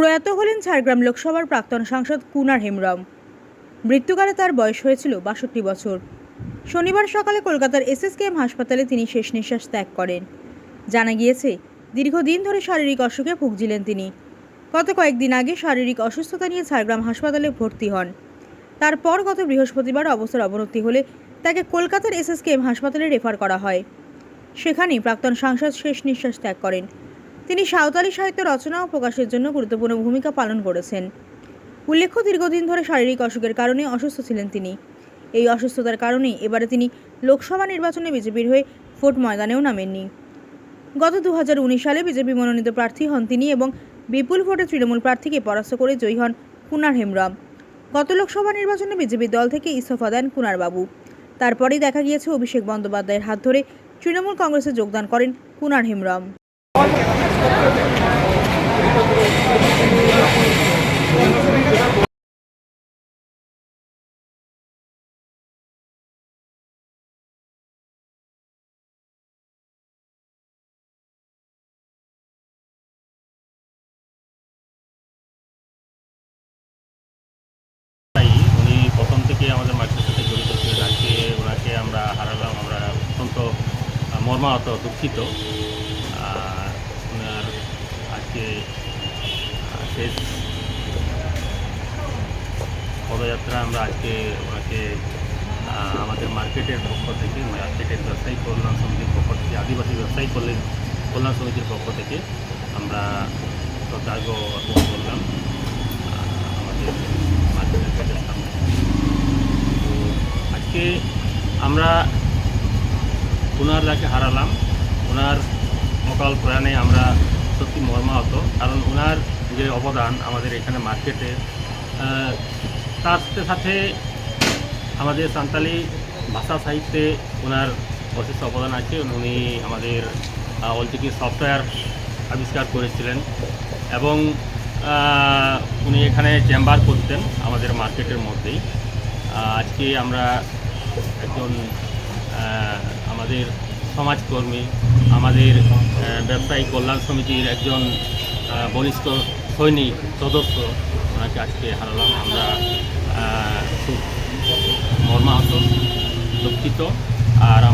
প্রয়াত হলেন ঝাড়গ্রাম লোকসভার প্রাক্তন সাংসদ কুনার হেমব্রম। মৃত্যুকালে তার বয়স হয়েছিল বাষট্টি বছর। শনিবার সকালে কলকাতার এসএসকেএম হাসপাতালে তিনি শেষ নিঃশ্বাস ত্যাগ করেন। জানা গিয়েছে, দীর্ঘদিন ধরে শারীরিক অসুখে ভুগছিলেন তিনি। গত কয়েকদিন আগে শারীরিক অসুস্থতা নিয়ে ঝাড়গ্রাম হাসপাতালে ভর্তি হন। তারপর গত বৃহস্পতিবার অবস্থার অবনতি হলে তাকে কলকাতার এসএসকেএম হাসপাতালে রেফার করা হয়। সেখানেই প্রাক্তন সাংসদ শেষ নিঃশ্বাস ত্যাগ করেন। তিনি সাঁওতালি সাহিত্য রচনা ও প্রকাশের জন্য গুরুত্বপূর্ণ ভূমিকা পালন করেছেন। উল্লেখ্য, দীর্ঘদিন ধরে শারীরিক অসুখের কারণে অসুস্থ ছিলেন তিনি। এই অসুস্থতার কারণেই এবারে তিনি লোকসভা নির্বাচনে বিজেপির হয়ে ভোট ময়দানেও নামেননি। গত দু হাজার উনিশ সালে বিজেপি মনোনীত প্রার্থী হন তিনি এবং বিপুল ভোটে তৃণমূল প্রার্থীকে পরাস্ত করে জয়ী হন কুনার হেমব্রম। গত লোকসভা নির্বাচনে বিজেপি দল থেকে ইস্তফা দেন কুনারবাবু। তারপরেই দেখা গিয়েছে অভিষেক বন্দ্যোপাধ্যায়ের হাত ধরে তৃণমূল কংগ্রেসে যোগদান করেন কুনার হেমব্রম। প্রথম থেকে আমাদের মার্কেটের সাথে জড়িত ছিলেন। আজকে ওনাকে আমরা হারালাম, আমরা অত্যন্ত মর্মাহত, দুঃখিত। আজকে শেষ পদযাত্রা আমরা আজকে ওনাকে আমাদের মার্কেটের পক্ষ থেকে, মার্কেটের ব্যবসায়ী কল্যাণ সমিতির পক্ষ থেকে, আদিবাসী ব্যবসায়ী কল্যাণ কল্যাণ সমিতির পক্ষ থেকে আমরা শ্রদ্ধার্ঘ্য অর্পণ করলাম আমাদের মার্কেটের গেটের সামনে। তো আজকে আমরা ওনার যাকে হারালাম, ওনার অকাল প্রয়াণে আমরা সত্যি মর্মাহত, কারণ ওনার যে অবদান আমাদের এখানে মার্কেটে তার সাথে সাথে আমাদের সান্তালি ভাষা সাহিত্যে ওনার অশেষ অবদান আছে। উনি আমাদের অলচিকি সফটওয়্যার আবিষ্কার করেছিলেন এবং উনি এখানে চেম্বার করতেন আমাদের মার্কেটের মধ্যেই। আজকে আমরা একজন আমাদের সমাজকর্মী, আমাদের ব্যবসায়ী কল্যাণ সমিতির একজন বলিষ্ঠ সৈনিক, সদস্য ওনাকে আজকে হারালাম। আমরা খুব মর্মাহত, দুঃখিত। আর